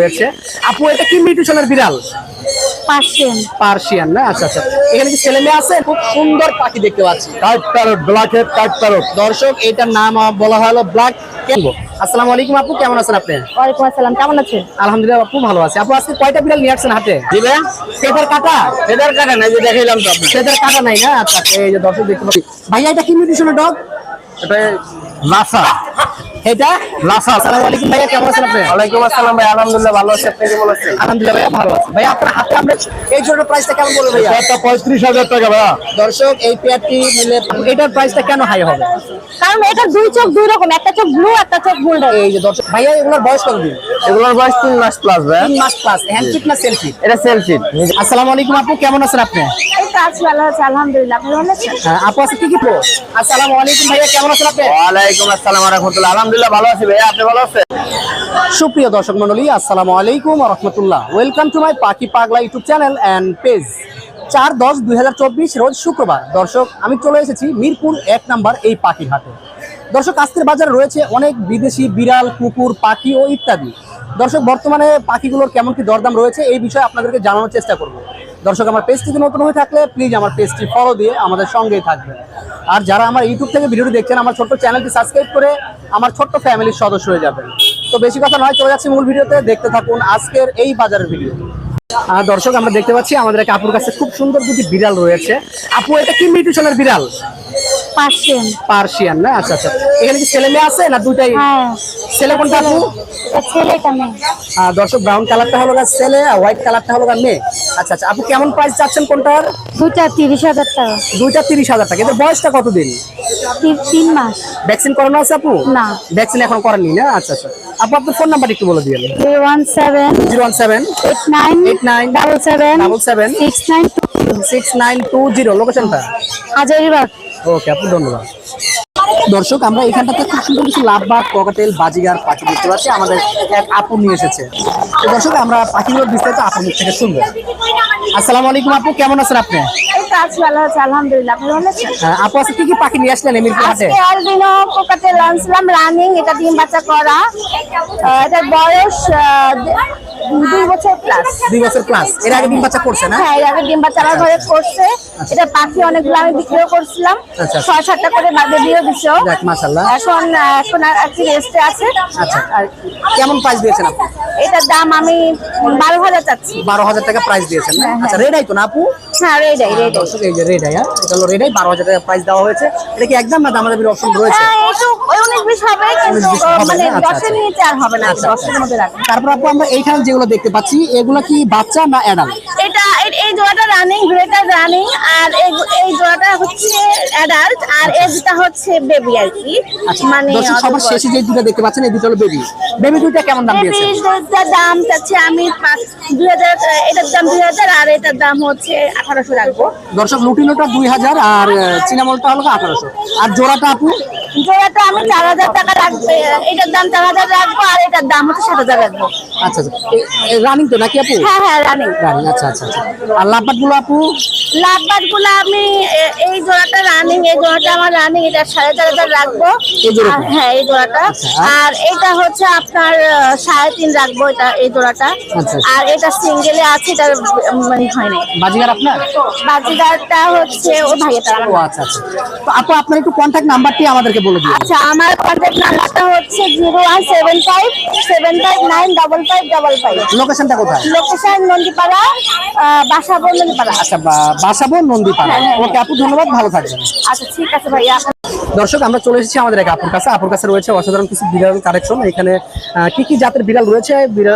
রয়েছে আপু এটা কি মিউটেশনের বিড়াল? পার্সিয়ান। পার্সিয়ান না? আচ্ছা আচ্ছা। এখানে কি ছেলে মেয়ে আছে? খুব সুন্দর পাখি দেখতে পাচ্ছি। Kite parrot black head kite parrot দর্শক এটার নাম বলা হলো ব্ল্যাক আসসালামু আলাইকুম আপু কেমন আছেন আপনি? ওয়ালাইকুম আসসালাম কেমন আছেন? আলহামদুলিল্লাহ আপু ভালো আছে। আপু আজকে কয়টা বিড়াল নিয়ে আসছেন হাতে? দিবে সেটার কাটা? ফেদার কাটা নাই যে দেখাইলাম তো আপনি কাটা নাই না? আচ্ছা আচ্ছা, এই যে দর্শক দেখতে পাচ্ছি। ভাইয়া এটা কি মিউটেশনের ডগ এটা লাসা এটা? লাসা আসসালামু আলাইকুম ভাইয়া কেমন আছেন আপনি? ওয়ালাইকুম আসসালাম ভাই আলহামদুলিল্লাহ ভালো আছি আপনি কেমন আছেন? আলহামদুলিল্লাহ ভাইয়া ভালো আছে। ভাইয়া আপনার হাতে আমরা এই জোড়ার প্রাইসটা কেমন বলবেন ভাইয়া? একটা পঁয়ত্রিশ টাকা ভাইয়া। দর্শক এই পেয়ারটি নিলে এটার প্রাইসটা কেন হাই হবে? কারণ এটা দুই চোখ দুই রকম একটা চোখ ব্লু একটা চোখ গোল্ডেন এই যে দর্শক ভাইয়া এগুলোর বয়স কত দিন? এগুলোর বয়স তিন মাস প্লাস ভাইয়া। তিন মাস প্লাস হ্যান্ডফিট না সেলফি এটা সেলফি আসসালামু আলাইকুম আপু কেমন আছেন আপনি? আছি ভালো আছে আলহামদুলিল্লাহ। আপনি ভালো আছেন? হ্যাঁ, আপু আছে কি কি পো আসসালামু আলাইকুম ভাইয়া কেমন আছেন আপনি? ওয়ালাইকুম আসসালাম রহমতুল্লাহ। আলহামদুলিল্লাহ ভালো আছি ভাইয়া আপনি ভালো আছেন? সুপ্রিয় দর্শক মন্ডলী আসসালামু আলাইকুম রহমতুল্লাহ। ওয়েলকাম টু মাই পাখি পাগলা ইউটিউব চ্যানেল অ্যান্ড পেজ চার দশ দুই রোজ শুক্রবার। দর্শক আমি চলে এসেছি মিরপুর এক নাম্বার এই পাখির হাটে। দর্শক আজকের বাজারে রয়েছে অনেক বিদেশি বিড়াল কুকুর পাখি ও ইত্যাদি। দর্শক বর্তমানে পাখিগুলোর কেমন কি দরদাম রয়েছে এই বিষয়ে আপনাদেরকে জানানোর চেষ্টা করব। দর্শক, আমার পেজটিতে নতুন হয়ে থাকলে প্লিজ আমার পেজটি ফলো দিয়ে আমাদের সঙ্গেই থাকবে আর যারা আমার ইউটিউব থেকে ভিডিওটি দেখছেন, আমার ছোট্ট চ্যানেলটি সাবস্ক্রাইব করে আমার ছোট্ট ফ্যামিলির সদস্য হয়ে যাবেন। তো বেশি কথা নয়, চলে যাচ্ছি মূল ভিডিওতে দেখতে থাকুন আজকের এই বাজারের ভিডিও দর্শক আমরা দেখতে পাচ্ছি আমাদের এক আপুর কাছে খুব সুন্দর দুটি বিড়াল রয়েছে। আপু এটা কি মিউটেশনের বিড়াল? পার্সিয়ান। পার্সিয়ান না? আচ্ছা আচ্ছা। এখানে কি ছেলে মেয়ে আছে না দুটাই হ্যাঁ। ছেলে কোনটা আপু? ছেলে মেয়ে দর্শক ব্রাউন কালারটা হলো গা ছেলে আর হোয়াইট কালারটা হলো গা মেয়ে। আচ্ছা আচ্ছা। আপু কেমন প্রাইস চাচ্ছেন কোনটার? দুটা তিরিশ হাজার টাকা। দুইটা তিরিশ হাজার টাকা। এদের বয়সটা কতদিন? তিন- তিন মাস। ভ্যাকসিন করানো আছে আপু? না। ভ্যাকসিন এখন করেননি না? আচ্ছা আচ্ছা। আপু আপনার ফোন নাম্বার একটু বলে দিয়ে one seven zero one seven eight nine eight nine double seven double seven six nine six nine two zero. লোকেশনটা হাজারিবাগ। ওকে আপু ধন্যবাদ। দর্শক আমরা এখানটাতে খুব সুন্দর কিছু লাভবাগ ককাটেল বাজিগার পাখি দেখতে পাচ্ছি। আমাদের এক আপু নিয়ে এসেছে। তো দর্শক আমরা পাখিগুলোর বিস্তারিত আপুর মুখ থেকে শুনব। আসসালামু আলাইকুম আপু কেমন আছেন আপনি? আলহামদুলিল্লাহ ভালো আছেন? হ্যাঁ, আপু আছে কি কি পাখি নিয়ে আসলেন এমিরপুর হাটে? আজকে অ্যালবিনো কোকাতে লাঞ্চলাম রানিং এটা ডিম বাচ্চা করা। আহ, এটার বয়স দুই বছর প্লাস দুই বছর প্লাস এর আগে ডিম বাচ্চা করছে না? হ্যাঁ এর আগে ডিম বাচ্চা আমার ঘরে করছে। এটা পাখি অনেকগুলো আমি বিক্রিও করছিলাম। আচ্ছা। ছয় সাতটা করে বাদে দিছো। এখন এখন রেস্টে আছে। আচ্ছা। আর কেমন প্রাইস দিয়েছেন এটার দাম আমি বারো হাজার চাচ্ছি। বারো হাজার টাকা প্রাইস দিয়েছেন হ্যাঁ, হ্যাঁ। আচ্ছা রেড আই তো না আপু? হ্যাঁ রেডাই রেডাই দর্শক এই যে হ্যাঁ? এটা হলো বারো হাজার টাকা প্রাইস দেওয়া হয়েছে। এটা কি একদম না দামাদামির অপশন রয়েছে? হ্যাঁ উনিশ বিশ হবে কিন্তু মানে? আচ্ছা, দশের আচ্ছা। নিচে আর হবে না আচ্ছা, দশের আচ্ছা। মধ্যে তারপর আপু আমরা এইখানে যেগুলো দেখতে পাচ্ছি। এগুলো কি বাচ্চা না অ্যাডাল্ট এটা এই- জোড়াটা রানিং আর এই এই জোড়াটা হচ্ছে অ্যাডাল্ট আর এজটা হচ্ছে বেবি আর কি। আচ্ছা মানে সবার শেষে যে দুটো দেখতে পাচ্ছেন এই দুটো হলো বেবি বেবি দুইটা কেমন দাম দিয়েছেন? দুধটার দাম চাচ্ছি আমি পাঁচ- দুই হাজার এটার দাম দুই হাজার আর এটার দাম হচ্ছে আঠারোশো রাখব। দর্শক লুটিনোটা দুই হাজার আর চিনামলটা হলো আঠারোশো। আর জোড়াটা আপু? জোড়াটা আমি চার হাজার টাকা রাখব এটার দাম চার হাজার রাখব আর এটার দাম হচ্ছে সাত হাজার রাখব। আচ্ছা আচ্ছা। রানিং তো নাকি আপু? হ্যাঁ হ্যাঁ রানিং রানিং আচ্ছা আচ্ছা আচ্ছা। আর লাভবাটগুলো আপু? গুলো আমি এই জোড়াটা রানিং এই জোড়াটা আমার রানিং এটা সাড়ে চার হাজার রাখব। হ্যাঁ এই জোড়াটা। আচ্ছা, আর? এটা হচ্ছে আপনার সাড়ে তিন রাখব এটা এই জোড়াটা। আচ্ছা। আর এটা সিঙ্গেলে আছে এটা মানে হয় নাই বাজিগার আপনার? বাজিদারটা হচ্ছে ও ভাইয়াটা ও আচ্ছা আচ্ছা। তো আপু আপনার একটু কন্ট্যাক্ট নাম্বারটি আমাদেরকে বলে দিন। আচ্ছা আমার কন্ট্যাক্ট নাম্বারটা হচ্ছে zero one seven five seven five nine double five double five. লোকেশনটা কোথায়? লোকেশন নন্দীপাড়া বাসাবো নন্দীপাড়া আচ্ছা বাসাবো নন্দীপাড়া হ্যাঁ, হ্যাঁ, ওকে আপু ধন্যবাদ ভালো থাকবেন। আচ্ছা ঠিক আছে ভাইয়া দর্শক আমরা চলে এসেছি আমাদের এক আপুর কাছে। আপুর কাছে রয়েছে অসাধারণ কিছু বিড়াল কালেকশন এখানে কি কি জাতের বিড়াল রয়েছে?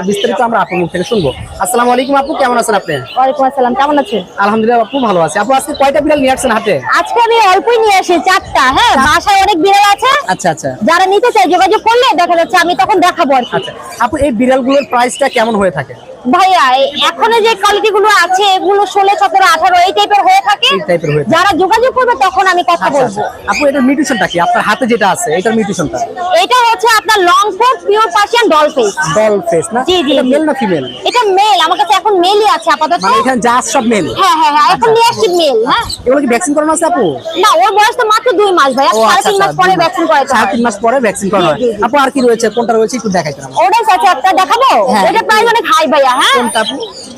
বিস্তারিত আমরা আপুর মুখ থেকে শুনব। আসসালামু আলাইকুম আপু কেমন আছেন আপনি? ওয়ালাইকুম আসসালাম কেমন আছেন? আলহামদুলিল্লাহ আপু ভালো আছে। আপু আজকে কয়টা বিড়াল নিয়ে আসছেন হাতে? আজকে আমি অল্পই নিয়ে আসি চারটা হ্যাঁ বাসায় অনেক বিড়াল আছে। আচ্ছা আচ্ছা। যারা নিতে চায় যোগাযোগ করলে দেখা যাচ্ছে আমি তখন দেখাবো আর আচ্ছা। আপু এই বিড়ালগুলোর প্রাইসটা কেমন হয়ে থাকে? ভাইয়া এখন যে কোয়ালিটি গুলো আছে এগুলো ষোলো সতেরো আঠারো এই টাইপের হয়ে থাকে। হয়ে। যারা যোগাযোগ করবে তখন আমি কথা আচ্ছা বলব। আচ্ছা। আপু এটার মিউটেশনটা কি? আপনার হাতে যেটা আছে এটার মিউটেশনটা এটা হচ্ছে আপনার long coat pure Persian doll face doll face না? জি, জি। মেল না ফিমেল এটা মেল আমার কাছে এখন মেলই আছে আপাতত। মানে এখানে যা সব মেল হ্যাঁ হ্যাঁ হ্যাঁ এখন নিয়ে আসছি মেল হ্যাঁ। এগুলো কি ভ্যাকসিন করানো আছে আপু? না ওর বয়স তো মাত্র দুই মাস ভাই ও সাড়ে আচ্ছা তিন আচ্ছা মাস পরে ভ্যাকসিন করাইতে সাড়ে হয়। তিন মাস পরে ভ্যাকসিন করানো হয়। আপু আর কি রয়েছে? কোনটা রয়েছে? একটু দেখাইতে আমার ওটাই আছে দেখাবো? হ্যাঁ। এটা প্রাইস অনেক হাই ভাইয়া। হ্যাঁ কোনটা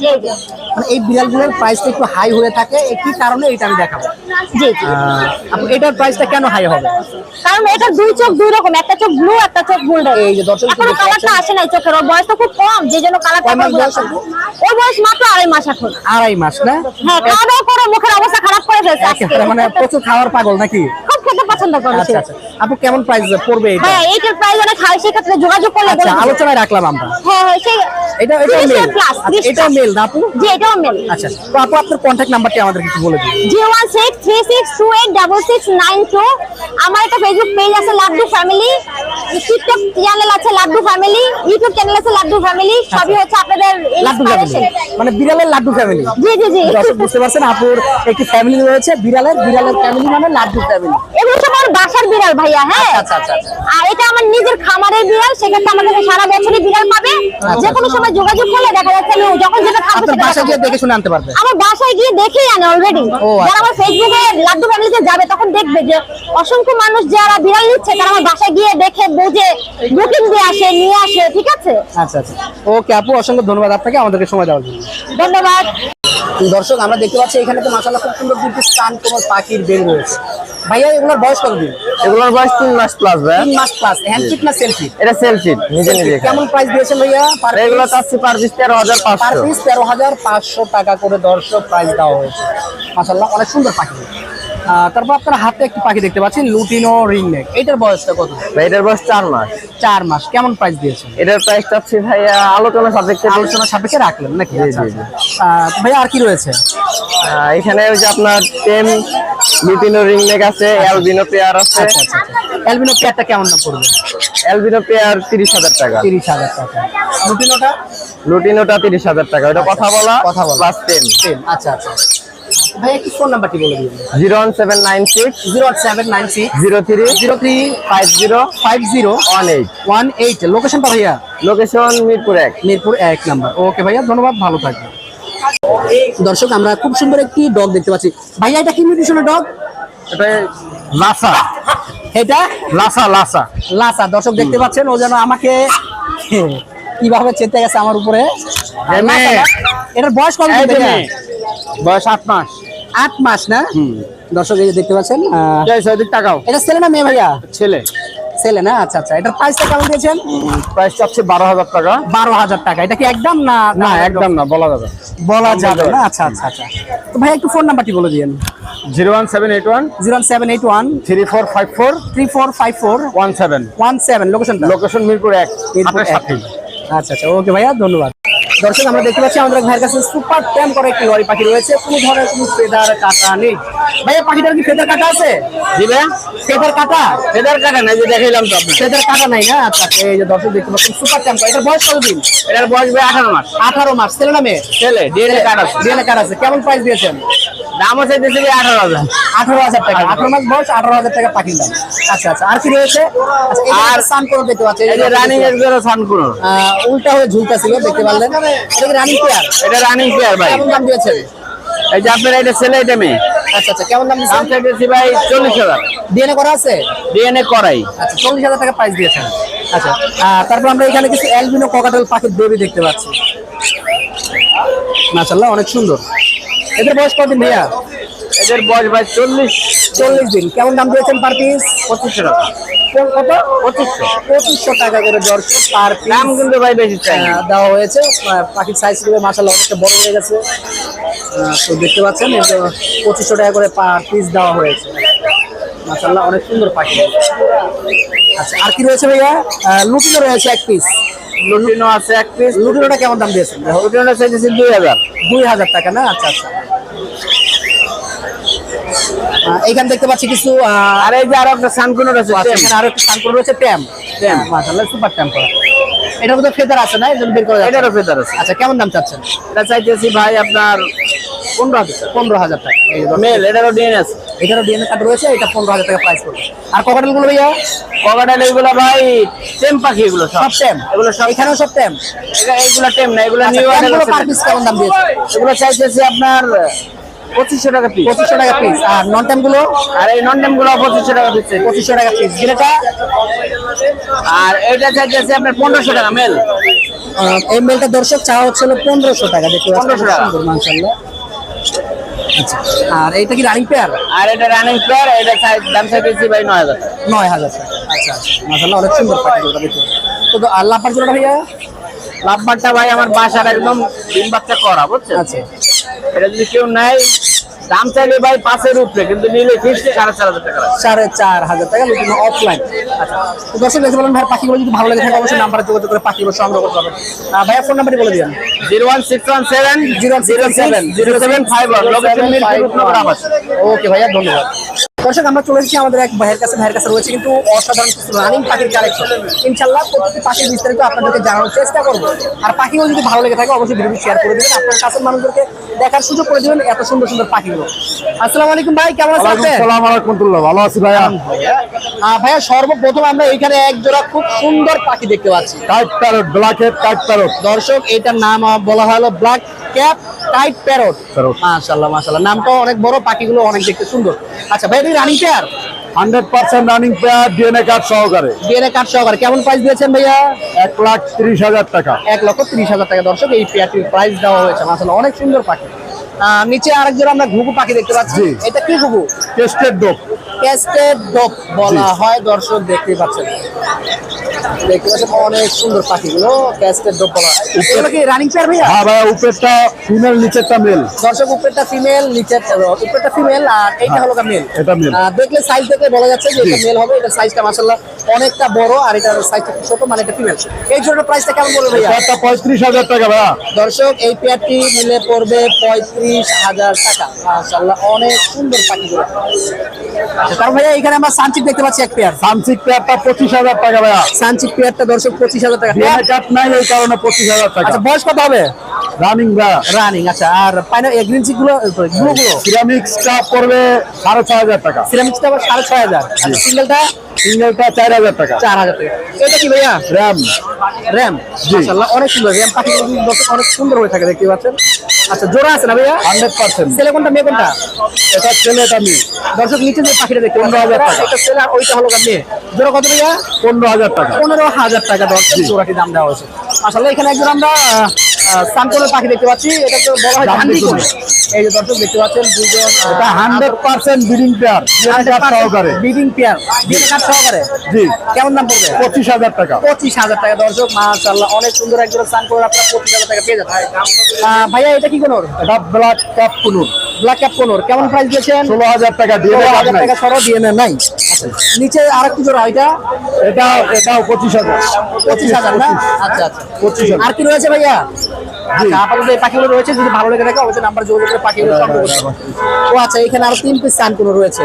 জি মানে এই বিড়ালগুলোর প্রাইসটা একটু হাই হয়ে থাকে কি কারণে এটা আমি দেখাবো? জি জি। এটার প্রাইসটা কেন হাই হবে? কারণ এটা দুই চোখ দুই রকম একটা চোখ ব্লু একটা চোখ গোল্ডেন এই যে দর্শক এখনও কালারটা। আসে নাই চোখের ওর বয়স তো খুব কম যে জন্য কালারটা কয় মাস বয়স ওর বয়স মাত্র আড়াই মাস এখন। আড়াই মাস না? হ্যাঁ খাওয়া দাওয়া করে মুখের অবস্থা খারাপ করে ফেলছে মানে প্রচুর খাওয়ার পাগল নাকি? পছন্দ করে আচ্ছা আচ্ছা। আপু কেমন প্রাইস পড়বে এটা হ্যাঁ এইটার প্রাইস অনেক হাই সেক্ষেত্রে যোগাযোগ করলে আচ্ছা আলোচনায় রাখলাম আমরা। হ্যাঁ হ্যাঁ সেই এটা এটা মেল এটা মেল না আপু? জি এটাও মেল আচ্ছা তো আপু আপনার কন্ট্যাক্ট নাম্বারটি আমাদের কিছু বলে দিন। Zero one six three six two eight double six nine two. আমার একটা ফেসবুক পেজ আছে লাড্ডু ফ্যামিলি টিকটক চ্যানেল আছে লাড্ডু ফ্যামিলি ইউটিউব চ্যানেল আছে লাড্ডু ফ্যামিলি সবই হচ্ছে আপনাদের লাড্ডু ফ্যামিলি মানে বিড়ালের লাড্ডু ফ্যামিলি জি জি জি। বুঝতে পারছেন আপুর একটি ফ্যামিলি রয়েছে বিড়ালের। বিড়ালের ফ্যামিলি মানে লাড্ডু ফ্যামিলি আমার বাসার বিড়াল ভাইয়া হ্যাঁ? আচ্ছা আচ্ছা আচ্ছা আর এটা আমার নিজের খামারের বিড়াল সেক্ষেত্রে আমার কাছে সারা বছরই বিড়াল পাবে। যে কোনো সময় যোগাযোগ করলে দেখা যাচ্ছে আমি যখন যেটা খাব সেটা বাসা গিয়ে দেখে শুনে আনতে পারবে? আমার বাসায় গিয়ে দেখেই আনে অলরেডি। যারা আমার ফেসবুকে লাড্ডু ফ্যামিলিতে যাবে তখন দেখবে যে অসংখ্য মানুষ যারা বিড়াল নিচ্ছে তারা আমার বাসায় গিয়ে দেখে বুঝে বুকিং দিয়ে আসে নিয়ে আসে ঠিক আছে? আচ্ছা আচ্ছা। ওকে আপু অসংখ্য ধন্যবাদ আপনাকে আমাদেরকে সময় দেওয়ার জন্য। ধন্যবাদ। দর্শক আমরা দেখতে পাচ্ছি এখানে তো মাসাল্লাহ খুব সুন্দর কিন্তু স্থান তোমার পাখির বের রয়েছে। ভাইয়া এগুলোর বয়স কতদিন? এগুলোর বয়স তিন মাস প্লাস ভাই তিন মাস প্লাস হ্যান্ড ফিট না সেলফি এটা সেলফি নিজে নিজে। কেমন প্রাইস দিয়েছেন ভাইয়া? এগুলো চাচ্ছি পার পিস তেরো হাজার পাঁচশো। পার পিস তেরো হাজার পাঁচশো টাকা করে দর্শক প্রাইস দেওয়া হয়েছে। মাসাল্লাহ অনেক সুন্দর পাখি। তারপর আপনার হাতে একটি পাখি দেখতে পাচ্ছেন লুটিনো রিং নেক। এটার বয়সটা কত? ভাই এটার বয়স চার মাস। চার মাস। কেমন প্রাইস দিয়েছেন? এটার প্রাইস চাচ্ছি ভাইয়া আলোচনা সাবজেক্টে আলোচনা সাপেক্ষে রাখলেন নাকি? আচ্ছা। আচ্ছা। ভাইয়া আর কি রয়েছে? এখানে ওই যে আপনার টেম লুটিনো রিং নেক আছে অ্যালবিনো পেয়ার আছে। আচ্ছা আচ্ছা অ্যালবিনো পেয়ারটা কেমন দাম পড়বে? অ্যালবিনো পেয়ার তিরিশ হাজার টাকা। তিরিশ হাজার টাকা। লুটিনোটা? লুটিনোটা তিরিশ হাজার টাকা। ওটা কথা বলা কথা বলা। প্লাস টেন টেন আচ্ছা আচ্ছা। ভাই একটু ফোন নাম্বারটি বলে দিন zero one seven nine six zero seven nine six zero three zero three five zero five zero one eight. One eight লোকেশনটা ভাইয়া? লোকেশন মিরপুর এক। মিরপুর এক নাম্বার ওকে ভাইয়া ধন্যবাদ ভালো থাকবেন। দর্শক আমরা খুব সুন্দর একটি ডগ দেখতে পাচ্ছি। ভাইয়া এটা কি মিউটেশনের ডগ এটা লাসা। এটা? লাসা লাসা। লাসা। দর্শক দেখতে পাচ্ছেন ও যেন আমাকে কীভাবে চেতে গেছে আমার উপরে। এটার বয়স কত। বয়স আট মাস। আট মাস না? দর্শক এই যে দেখতে পাচ্ছেন টাকাও। এটা ছেলে না মেয়ে ভাইয়া? ছেলে। ছেলে না? আচ্ছা আচ্ছা। এটার প্রাইসটা কেমন দিয়েছেন? প্রাইস চাচ্ছে বারো হাজার টাকা। বারো হাজার টাকা। এটা কি একদম না না একদম না বলা যাবে বলা যাবে না? আচ্ছা আচ্ছা আচ্ছা। তো ভাই একটু ফোন নাম্বারটি বলে দিন zero one seven eight one zero seven eight one three four five four three four five four one seven. One seven. Location location Mirpur এক সাথে আচ্ছা আচ্ছা। ওকে ভাইয়া ধন্যবাদ। দর্শক, আমরা দেখতে পাচ্ছি, আমাদের ভাইয়ের কাছে সুপার ট্যাম করে একটি লরি পাখি রয়েছে। কোনো ধরনের কোনো ফেদার কাটা নেই। ভাইয়া পাখিটার কি ফেদার কাটা আছে? দিবে ফেদার কাটা? ফেদার কাটা নাই যে দেখাইলাম তো ফেদার কাটা নাই না? আচ্ছা এই যে দর্শক দেখতে পাচ্ছেন সুপার ট্যাম এটার বয়স কতদিন? এটার বয়স ভাই আঠারো মাস। আঠারো মাস। ছেলে না মেয়ে? ছেলে ডিএনএ কার্ড আছে। ডিএনএ কার্ড আছে। কেমন প্রাইস দিয়েছেন? দাম দিচ্ছে ভাই আঠারো হাজার। আঠারো হাজার টাকা। আঠারো মাস বয়স আঠারো হাজার টাকা পাখির দাম। আচ্ছা আচ্ছা আর কি রয়েছে? আচ্ছা, আর সান করে দেখতে পাচ্ছি এই যে রানিং এর জন্য সানকুনো আহ, উল্টা হয়ে ঝুলতেছিল দেখতে পারলেন। এটা রানিং পেয়ার এটা রানিং পেয়ার ভাই। কেমন দাম দিয়েছেন এই যে আপনার এটা ছেলে এটা মেয়ে। আচ্ছা আচ্ছা কেমন দাম দাম চাইতেছি ভাই চল্লিশ হাজার। ডিএনএ করা আছে? ডিএনএ করাই। আচ্ছা চল্লিশ হাজার টাকা প্রাইস দিয়েছেন। আচ্ছা তারপর আমরা এখানে কিছু অ্যালবিনো ককাটেল পাখির বেবি দেখতে পাচ্ছি। মাশাল্লাহ অনেক সুন্দর। এদের বয়স কতদিন ভাইয়া? এদের বয়স ভাই চল্লিশ। চল্লিশ দিন। কেমন দাম দিয়েছেন পার পিস পঁচিশশো টাকা। কত? পঁচিশশো। পঁচিশশো টাকা করে দর্শক পার দাম পিস কিন্তু ভাই বেশি দেওয়া হয়েছে। পাখির সাইজগুলো মাসাল্লাহ অনেকটা বড় হয়ে গেছে। তো দেখতে পাচ্ছেন এই যে পঁচিশশো টাকা করে পার পিস দেওয়া হয়েছে। মাসাল্লাহ অনেক সুন্দর পাখি। আচ্ছা আর কি রয়েছে ভাইয়া? লুটিনো রয়েছে এক পিস লুটিনো আছে এক পিস লুটিনোটা কেমন দাম দিয়েছেন? লুটিনো চাইতেছি দুই হাজার। দুই হাজার টাকা না? আচ্ছা আচ্ছা। এইখানে দেখতে পাচ্ছি কিছু আর এই যে আরও একটা সানকুনো আচ্ছা, এখানে আরও একটা সানকুলো রয়েছে ট্যাম ট্যাম মাসাল্লাহ সুপার ট্যাম করা। এটার মধ্যে ফেদার আছে না? এই জন্য বের করে। এটারও ফেদার আছে। আচ্ছা কেমন দাম চাচ্ছেন? এটা চাইতেছি ভাই আপনার পনেরো হাজার টাকা। পনেরো হাজার টাকা। মেল এটারও ডিএনএস কার্ড রয়েছে এটা পনেরো হাজার টাকা প্রাইস পড়বে। আর ভাইয়া? ককাটেল এগুলো ভাই টেম পাখি এগুলো সব। টেম। এগুলো সব এখানেও সব টেম? এগুলো টেম না এগুলো আচ্ছা, নিউ পার পিস কেমন দাম দিয়েছে? এগুলো চাইতেছি আপনার পঁচিশশো টাকা পিস পঁচিশশো টাকা পিস আর নন টেমগুলো? আর এই নন টেমগুলো পঁচিশশো টাকা পিস পঁচিশশো টাকা পিস আর এটা চাইতেছি আপনার পনেরোশো টাকা মেল এই মেলটা দর্শক চাওয়া হচ্ছিল পনেরোশো টাকা। দেখতে 1500 টাকা। আচ্ছা। আর এইটা কি রানিং পেয়ার আর এটা রানিং প্লেয়ার এটা দাম চাইতেছি ভাই নয় হাজার। নয় হাজার আচ্ছা মাশাআল্লাহ অনেক সুন্দর পাখি ওটা তো আর লাফার জোড়াটা ভাইয়া? লাভবারটা ভাই আমার বাসার একদম ডিম বাচ্চা করা বুঝছেন? আচ্ছা। এটা যদি কেউ নেয় দাম চাইলে ভাই পাঁচের উপরে কিন্তু নিলে সাড়ে চার হাজার টাকা সাড়ে চার হাজার টাকা অফলাইন আচ্ছা দর্শক দেখতে বলেন ভাই পাখিগুলো যদি ভালো লাগে থাকে অবশ্যই নাম্বারে যোগাযোগ করে পাখিগুলো সংগ্রহ করতে হবে আহ, ভাইয়া ফোন নাম্বারটি বলে দিন zero one six one seven zero zero seven zero seven five one okay ভাইয়া ধন্যবাদ। দর্শক আমরা চলে এসেছি আমাদের এক ভাইয়ের কাছে ভাইয়ের কাছে রয়েছে কিন্তু অসাধারণ কিছু রানিং পাখির কালেকশন ইনশাল্লাহ প্রতিটি পাখির বিস্তারিত আপনাদেরকে জানানোর চেষ্টা করব। আর পাখিগুলো যদি ভালো লেগে থাকে অবশ্যই ভিডিও শেয়ার করে দেবেন। আপনার কাছের মানুষদেরকে দেখার সুযোগ করে দেবেন এত সুন্দর সুন্দর পাখিগুলো। আসসালামু আলাইকুম ভাই কেমন আছেন আপনি? সালাম আলাইকুমতুল্লাহ ভালো আছি ভাইয়া। ভাইয়া সর্বপ্রথম আমরা এখানে এক জোড়া খুব সুন্দর পাখি দেখতে পাচ্ছি। Kite parrot black head kite parrot দর্শক এটার নাম বলা হলো ব্ল্যাক ক্যাপ টাইট প্যারট। মাশাআল্লাহ মাশাআল্লাহ। নামটা অনেক বড় পাখিগুলো অনেক দেখতে সুন্দর। আচ্ছা ভাই এটা running pair hundred percent running pair DNA card সহকারে। ডিএনএ কার্ড সহকারে। কেমন প্রাইস দিয়েছেন ভাইয়া? এক লাখ তিরিশ হাজার টাকা। এক লক্ষ তিরিশ হাজার টাকা। দর্শক এই পেয়ারটির প্রাইস দেওয়া হয়েছে। আসলে অনেক সুন্দর পাখি নিচে আরেক জোড়া আমরা ঘুঘু পাখি দেখতে পাচ্ছি। এটা কি ঘুঘু? টেস্টেড ডোপ ক্যাস্টেড ডপ বলা হয় দর্শক দেখতে পাচ্ছেন। দেখতে পাচ্ছেন অনেক সুন্দর পাখিগুলো ক্যাস্টেড ডপ বলা হয়। এগুলো কি রানিং পেয়ার ভাইয়া? হ্যাঁ ভাইয়া উপরেরটা ফিমেল নিচেরটা মেল দর্শক উপরেরটা ফিমেল উপরেরটা ফিমেল আর এইটা হলো মেল এটা। দেখলে সাইজ দেখলে বলা যাচ্ছে যে এটা মেল হবে এটা সাইজটা অনেকটা বড় আর এটার সাইজটা ছোট মানে এটা ফিমেল এই প্রাইসটা কেমন ভাইয়া? টাকা ভাইয়া। দর্শক এই পেয়ারটি মিলে পড়বে পঁয়ত্রিশ হাজার টাকা। মাশাআল্লাহ অনেক সুন্দর পাখিগুলো। আচ্ছা, ভাইয়া এখানে আমরা সানচিক দেখতে পাচ্ছি এক পেয়ার সানসিক পেয়ারটা পঁচিশ হাজার টাকা ভাইয়া। সানচিক পেয়ারটা দর্শক পঁচিশ হাজার টাকা। ডিএনএ নাই এই কারণে পঁচিশ হাজার টাকা। আচ্ছা বয়স কত হবে? রানিং ভাইয়া রানিং আচ্ছা আরগুলো গুলো সিরামিক্সটা পড়বে সাড়ে ছয় হাজার টাকা। সিরামিক্সটা আবার সাড়ে ছয় হাজার। সিঙ্গেলটা সিঙ্গেলটা চার হাজার টাকা। চার হাজার টাকা। এটা কি ভাইয়া? র্যাম। র্যাম। মাশাআল্লাহ অনেক সুন্দর। র্যাম পাখিগুলো দর্শক অনেক সুন্দর হয়ে থাকে দেখতে পাচ্ছেন? আচ্ছা জোড়া আছে না ভাইয়া? Hundred percent. ছেলে কোনটা মেয়ে কোনটা? এটা ছেলে এটা মেয়ে। দর্শক নিচে যে পাখিটা দেখতে পনেরো হাজার টাকা। এটা ছেলে আর ওইটা হলো মেয়ে। জোড়া কত ভাইয়া? পনেরো হাজার টাকা। পনেরো হাজার টাকা দর্শক জোড়াটি দাম দেওয়া হয়েছে। আসলে এখানে একজন আমরা সানকোলের পাখি দেখতে পাচ্ছি। এটা তো বলা হয়। এই যে দর্শক দেখতে পাচ্ছেন দুজন এটা হান্ড্রেড পার্সেন্ট ব্রিডিং পেয়ার সহকারে। বিডিং পেয়ার কার্ড সহকারে। জি। কেমন দাম পড়বে? পঁচিশ হাজার টাকা। পঁচিশ হাজার টাকা দর্শক মাশাআল্লাহ অনেক সুন্দর একজন সানকোলের আপনারা পঁচিশ হাজার টাকা পেয়ে যাবেন। আহ, ভাইয়া এটা কি কোনোর এটা black cap conure black cap conure কেমন প্রাইস দিয়েছেন? ষোলো হাজার টাকা ষোলো ডিএনএ হাজার টাকা সরো দিয়ে নেন নাই। নিচে আর একটু জোড়া এটা এটা এটাও পঁচিশ হাজার। পঁচিশ হাজার না? আচ্ছা আচ্ছা। পঁচিশ হাজার। আর কি রয়েছে ভাইয়া? আচ্ছা আপাতত এই পাখিগুলো রয়েছে যদি ভালো লেগে থাকে অবশ্যই নাম্বার যোগাযোগ করে পাখিগুলো সংগ্রহ ও আচ্ছা এখানে আরও তিন পিস সানকুলো রয়েছে?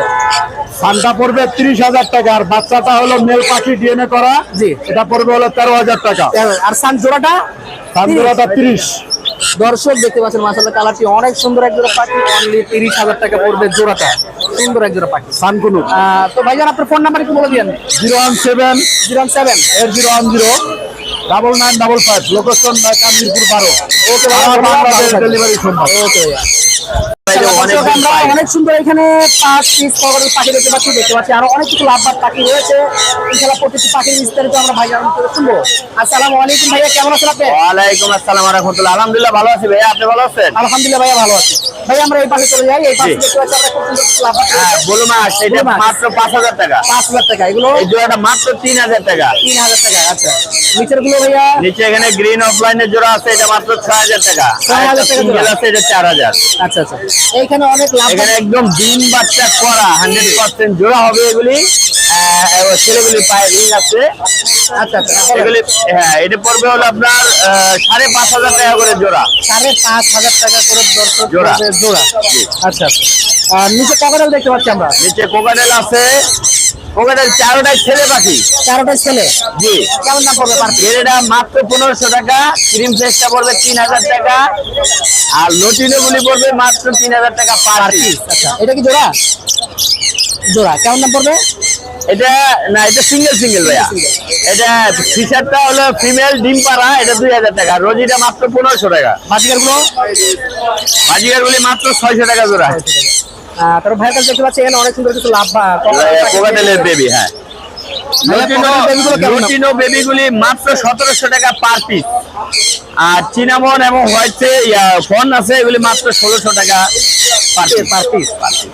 সানটা পড়বে তিরিশ হাজার টাকা আর বাচ্চাটা হলো মেল পাখি ডিএনএ করা। জি। এটা পড়বে হলো তেরো হাজার টাকা। আর সান জোড়াটা? ত্রিশ তিরিশ। দর্শক দেখতে পাচ্ছেন মাসাল্লাহ কালারটি অনেক সুন্দর এক জোড়া পাখি অনলি তিরিশ হাজার টাকা পড়বে জোড়াটা। সুন্দর এক জোড়া পাখি। সানকুনু তো ভাইজান আপনার ফোন নাম্বার একটু বলে দিন zero one seven. Zero one seven. Eight zero one zero. Double nine double five. Location কামিরপুর বারো। ওকে ডেলিভারি সম্ভব। ওকে ভাই, অনেক আমরা অনেক সুন্দর এখানে পাঁচ পিস পাখি দেখতে পাচ্ছি দেখতে পাচ্ছি। আরও অনেক কিছু লাভবাদ পাখি রয়েছে। ইনশাআল্লাহ প্রত্যেকটি পাখির বিস্তারিত আমরা থেকে শুনব আসসালামু আলাইকুম ভাইয়া কেমন আছেন আপনি? ওয়ালাইকুম আসসালাম রহমতুল্লাহ আলহামদুলিল্লাহ ভালো আছি ভাইয়া আপনি ভালো আছেন? আলহামদুলিল্লাহ ভাইয়া ভালো আছি। ভাই আমরা এই পাশে চলে যাই। এই পাশে দেখতে পাচ্ছি আমরা খুব সুন্দর কিছু হ্যাঁ বলুন এটা মাত্র পাঁচ হাজার টাকা। পাঁচ হাজার টাকা এগুলো এই জোড়াটা মাত্র তিন হাজার টাকা। তিন হাজার টাকা আচ্ছা। নিচেরগুলো ভাইয়া? নিচে এখানে গ্রিন অফলাইনের জোড়া আছে এটা মাত্র ছয় হাজার টাকা। ছয় আর হাজার একটা টাকা সিঙ্গেল জোড়া। আছে এটা চার হাজার। আচ্ছা আচ্ছা। এইখানে অনেক লাভ এখানে একদম ডিম বাচ্চা করা হান্ড্রেড পার্সেন্ট জোড়া হবে এগুলি। ছেলেগুলি পায়ে ঋণ আছে। আচ্ছা আচ্ছা এগুলি হ্যাঁ এটা পড়বে হলো আপনার সাড়ে পাঁচ হাজার টাকা করে জোড়া। সাড়ে পাঁচ হাজার টাকা করে দর্শক জোড়া। জোড়া। আচ্ছা আচ্ছা। আর নিচে কোকাডেল দেখতে পাচ্ছি আমরা। নিচে কোকাডেল আছে। কোকাটেল চারোটাই ছেলে পাখি। চারোটা ছেলে? জি। কেমন দাম পড়বে পার মাত্র পনেরোশো টাকা ক্রিম ফেসটা পড়বে তিন হাজার টাকা আর পড়বে মাত্র তিন হাজার টাকা পার পিস আচ্ছা। এটা কি জোড়া? জোড়া। কেমন দাম পড়বে? এটা না এটা সিঙ্গেল সিঙ্গেল ভাইয়া। এটা ফিচারটা হলো ফিমেল ডিম পাড়া এটা দুই হাজার টাকা। রোজিটা মাত্র পনেরোশো টাকা। বাজিকারগুলো বাজিগার গুলি মাত্র ছয়শো টাকা জোড়া। তারপর ভাইয়ের কাছে দেখতে পাচ্ছি এখানে অনেক সুন্দর কিছু লাভ বেবি হ্যাঁ। লটিনো মাত্র সতেরোশো টাকা পার পিস আর চিনামন এবং হোয়াইট ফোন আছে এগুলি মাত্র ষোলোশো টাকা পার পিস পার পিস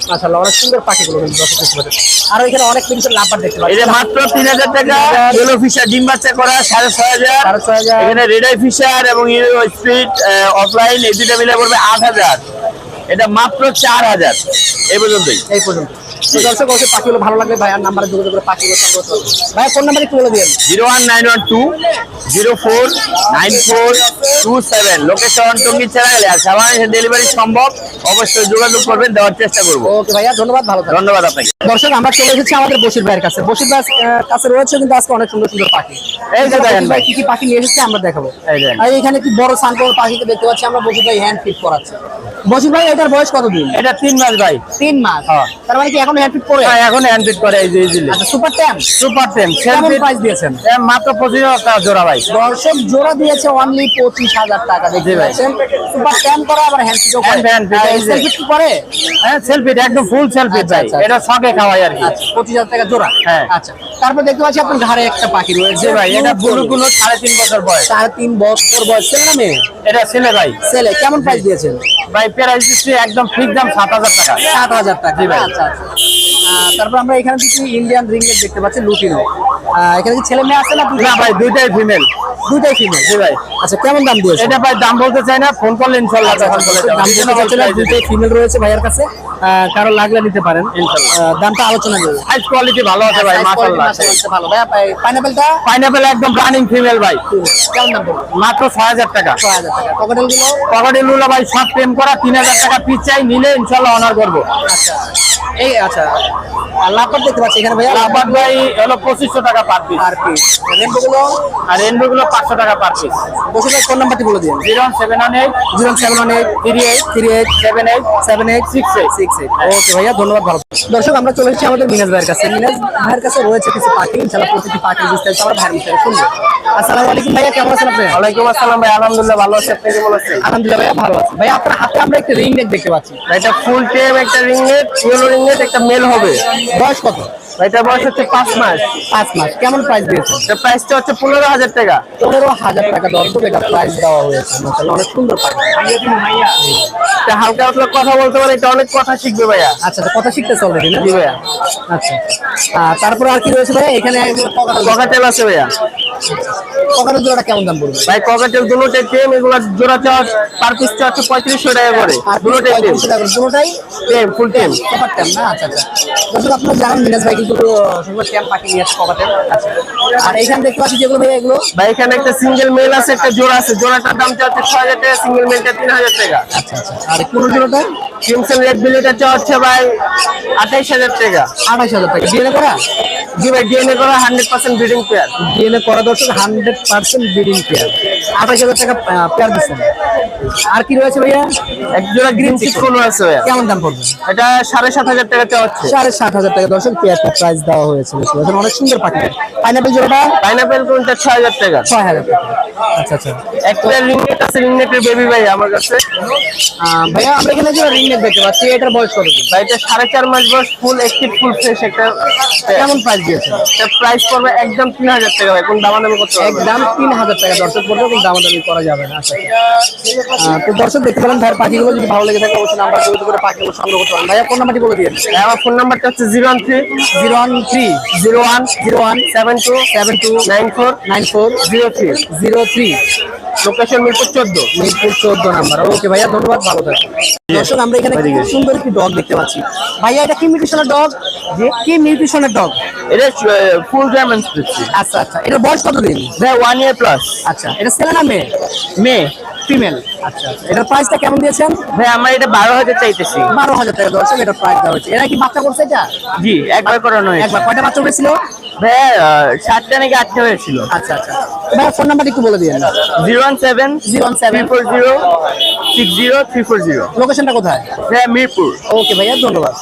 মাশাআল্লাহ অনেক সুন্দর পাখিগুলো কিন্তু দর্শক দেখতে পাচ্ছেন। আর এখানে অনেক কিছু লাভ বার দেখতে পাচ্ছি এটা মাত্র তিন হাজার টাকা। ইয়েলো ফিশার ডিম বাচ্চা করা সাড়ে ছয় হাজার। সাড়ে ছয় হাজার। এখানে রেড আই ফিশার এবং স্পিড অফলাইন এই দুটা মিলে পড়বে আট হাজার। এটা মাত্র চার হাজার। এই পর্যন্তই। এই পর্যন্ত দর্শক অবশ্যই পাখিগুলো ভালো লাগবে ভাইয়ার নাম্বারে যোগাযোগ করে পাখিগুলো সংগ্রহ করতে হবে ফোন নাম্বার একটু বলে দিন zero one nine one two zero four nine four two seven. Location Tongi চ্যানেলে আর সারা ডেলিভারি সম্ভব অবশ্যই যোগাযোগ করবেন দেওয়ার চেষ্টা করব। ওকে ভাইয়া ধন্যবাদ ভালো ধন্যবাদ আপনাকে। দর্শক আমরা চলে এসেছি আমাদের বসির ভাইয়ের কাছে। বসির ভাই কাছে রয়েছে কিন্তু আজকে অনেক সুন্দর সুন্দর পাখি। এই যে দেখেন ভাই। কি কি পাখি নিয়ে এসেছে আমরা দেখাবো। এই এখানে কি বড় সানকোর পাখিকে দেখতে পাচ্ছি আমরা বসির ভাই হ্যান্ড ফিট করাচ্ছে। বসির ভাই এটার বয়স কতদিন? এটা তিন মাস ভাই। তিন মাস। হ্যাঁ। তার মানে কি এখন করে? হ্যাঁ, এখন করে এই যে ইজিলি আচ্ছা সুপার ট্যাম সুপার টেন কেমন প্রাইস দিয়েছেন? মাত্র পঁচিশ হাজার টাকা জোড়া ভাই দর্শক জোড়া দিয়েছে অনলি পঁচিশ হাজার টাকা দেখতে ভাই। পাচ্ছেন? সুপার ট্যাম করা আবার করে। Hand এই যে। কি করে? হ্যাঁ সেলফি একদম ফুল সেলফি আচ্ছা, ভাই। আচ্ছা, এটা শখে খাওয়াই আর কি। আচ্ছা পঁচিশ হাজার টাকা জোড়া। হ্যাঁ। আচ্ছা তারপর দেখতে পাচ্ছি আপনার ঘাড়ে একটা পাখি রয়েছে। ভাই এটা ব্লু গুলো সাড়ে তিন বছর বয়স। সাড়ে তিন বছর বয়স। ছেলে না মেয়ে? এটা ছেলে ভাই। ছেলে কেমন প্রাইস দিয়েছেন? ভাই প্রাইস দিচ্ছি একদম ঠিক দাম সাত হাজার টাকা। সাত হাজার টাকা। জি ভাই। আচ্ছা আচ্ছা। তারপর আমরা এখানে কিছু ইন্ডিয়ান রিং দেখতে পাচ্ছি লুটিনো। এখানে কি ছেলে মেয়ে আছে না না ভাই দুইটাই ফিমেল দুইটাই ফিমেল জি ভাই। আচ্ছা কেমন দাম দিয়েছে? এটা ভাই দাম বলতে চাই না ফোন করলে ইনশাল্লাহ আচ্ছা, তখন আচ্ছা, বলে দাম দিতে না, দুইটাই ফিমেল রয়েছে ভাইয়ের কাছে। কারও লাগলে নিতে পারেন। ইনশাল্লাহ। আহ, দামটা আলোচনা করব। সাইজ কোয়ালিটি ভালো আছে ভাই মাশাআল্লাহ। ভালো। ভাই পাইনাপেলটা পাইনাপেল একদম রানিং ফিমেল ভাই। কেমন দাম মাত্র ছয় হাজার টাকা। ছয় হাজার টাকা। গুলো ভাই সব প্রেম করা তিন হাজার টাকা পিস চাই নিলে ইনশাল্লাহ অনার করব। আচ্ছা। এই আচ্ছা। লাপার দেখতে পাচ্ছি এখানে ভাইয়া। লাভার ভাই হলো পঁচিশশো টাকা পার পিস আর পিস রেনবো গুলো আর এনবো গুলো পাঁচশো টাকা পার পিস বসে ফোন নাম্বারটি বলে দিন। Zero seven one eight zero seven one eight three eight three eight seven eight seven eight six eight six eight okay ভাইয়া ধন্যবাদ ভালো দর্শক আমরা চলে এসেছি আমাদের মিনাজ ভাইয়ের কাছে। মিনাজ ভাইয়ের কাছে রয়েছে কিছু পাখি ইনশাল্লাহ প্রতিটি পাখি বিস্তারিত আমরা ভাইয়ের বিষয়ে শুনব। আসসালামু আলাইকুম ভাইয়া কেমন আছেন আপনি? ওয়ালাইকুম আসসালাম ভাই আলহামদুলিল্লাহ ভালো আছে। আপনি কেমন আছেন? আলহামদুলিল্লাহ ভাইয়া ভালো আছি। ভাইয়া আপনার হাতে আমরা একটা রিং নেক দেখতে পাচ্ছি। এটা ফুল টেম একটা রিং রিংনেট ইয়েলো রিংনেট একটা মেল হবে। বয়স কত? এটা বয়স হচ্ছে পাঁচ মাস। পাঁচ মাস। কেমন প্রাইস দিয়েছে প্রাইসটা হচ্ছে পনেরো হাজার টাকা। পনেরো হাজার টাকা দর্শক এটা প্রাইস দেওয়া হয়েছে। অনেক সুন্দর হালকা হালকা কথা বলতে পারে এটা অনেক কথা শিখবে ভাইয়া। আচ্ছা কথা শিখতে চলবে জি ভাইয়া। আচ্ছা। তারপরে আর কি রয়েছে ভাইয়া? এখানে ককাটেল আছে ভাইয়া। ককারের জোড়াটা কেমন দাম পড়বে? ভাই ককাটেল দুটোটাই টেম এগুলো জোড়া চার্জ পার পিস পঁয়ত্রিশশো টাকা করে। দুটোটাই? টেম দুটোটাই টেম ফুল টেম কপার না? আচ্ছা আচ্ছা। দর্শক আপনারা জানেন মিনাজ ভাই কিন্তু সুন্দর ট্যাম পাখি নিয়ে আসছে কপার আচ্ছা। আর এখানে দেখতে পাচ্ছি যেগুলো ভাই এগুলো? ভাই এখানে একটা সিঙ্গেল মেল আছে একটা জোড়া আছে। জোড়াটার দাম চাচ্ছে ছয় হাজার টাকা সিঙ্গেল মেলটা তিন হাজার টাকা। আচ্ছা আচ্ছা। আর কোন জোড়াটা? ক্রিমসন রেড বিলিটা হচ্ছে ভাই আঠাইশ হাজার টাকা। আঠাশ হাজার টাকা। ডিএনএ করা? জি ভাই ডিএনএ করা hundred percent breeding pair DNA করা দর্শক হান্ড্রেড পার্সেন্ট ব্রিডিং পেয়ার আঠাশ হাজার টাকা পেয়ার দিচ্ছেন। আর কি রয়েছে ভাইয়া? এক জোড়া গ্রিন চিকন আছে ভাইয়া। কেমন দাম পড়বে? এটা সাড়ে সাত হাজার টাকা চাওয়া হচ্ছে। সাড়ে সাত হাজার টাকা। দর্শক পেয়ারটা প্রাইস দেওয়া হয়েছে দেখতে অনেক সুন্দর পাখি পাইনাপেল জোড়াটা? পাইনাপেল কোনটা? টাকা। আচ্ছা আচ্ছা। একটা রিংনেট আছে রিংনেটের বেবি ভাই আমার কাছে। ভাইয়া আমরা এখানে যে রিং নেক দেখতে পাচ্ছি এটার বয়স কত? দিন? ভাই এটা সাড়ে চার মাস বয়স ফুল একটিভ ফুল ফ্রেশ একটা কেমন প্রাইস প্রাইস পড়বে একদম তিন হাজার টাকা ভাই কোন দামাদামি করতে হবে একদম তিন হাজার টাকা দর্শক পড়বে কিন্তু দামাদামি করা যাবে না আচ্ছা তো দর্শক দেখতে পেলেন ভাইয়ের পাখিগুলো যদি ভালো লেগে থাকে অবশ্যই নাম্বার যোগাযোগ করে পাখিগুলো সংগ্রহ করতে পারেন। ভাইয়া ফোন নাম্বারটি বলে দিন আমার ফোন নাম্বারটা হচ্ছে zero one three zero one three zero one zero one seven two seven two nine four nine four zero three zero three location Mirpur চোদ্দ। মিরপুর চোদ্দ নাম্বার। ওকে ভাইয়া ধন্যবাদ ভালো থাকবেন। দর্শক আমরা এখানে খুব সুন্দর একটি ডগ দেখতে পাচ্ছি। ভাইয়া এটা কি মিউটিশনের ডগ যে কি মিউটিশনের ডগ এটা ফুল দিচ্ছি। আচ্ছা আচ্ছা। এটা বয়স কত দিন ওয়ান ইয়ার প্লাস আচ্ছা এটা ছেলে না মেয়ে? মেয়ে। ফিমেল। আচ্ছা। এটার প্রাইসটা কেমন দিয়েছেন? ভাই আমরা এটা বারো হাজার চাইতেছি। বারো হাজার টাকা দর্শক এটার প্রাইস দেওয়া এরা কি বাচ্চা করছে এটা? জি একবার করানো হয়েছে। একবার। কয়টা বাচ্চা উঠেছিল? আহ, সাতটা নাকি আটটা হয়েছিল। আচ্ছা আচ্ছা। এবার ফোন নাম্বার একটু বলে দিন zero one seven zero one seven. Four zero six zero three four zero. লোকেশনটা কোথায়? ভাইয়া মিরপুর। ওকে ভাইয়া ধন্যবাদ।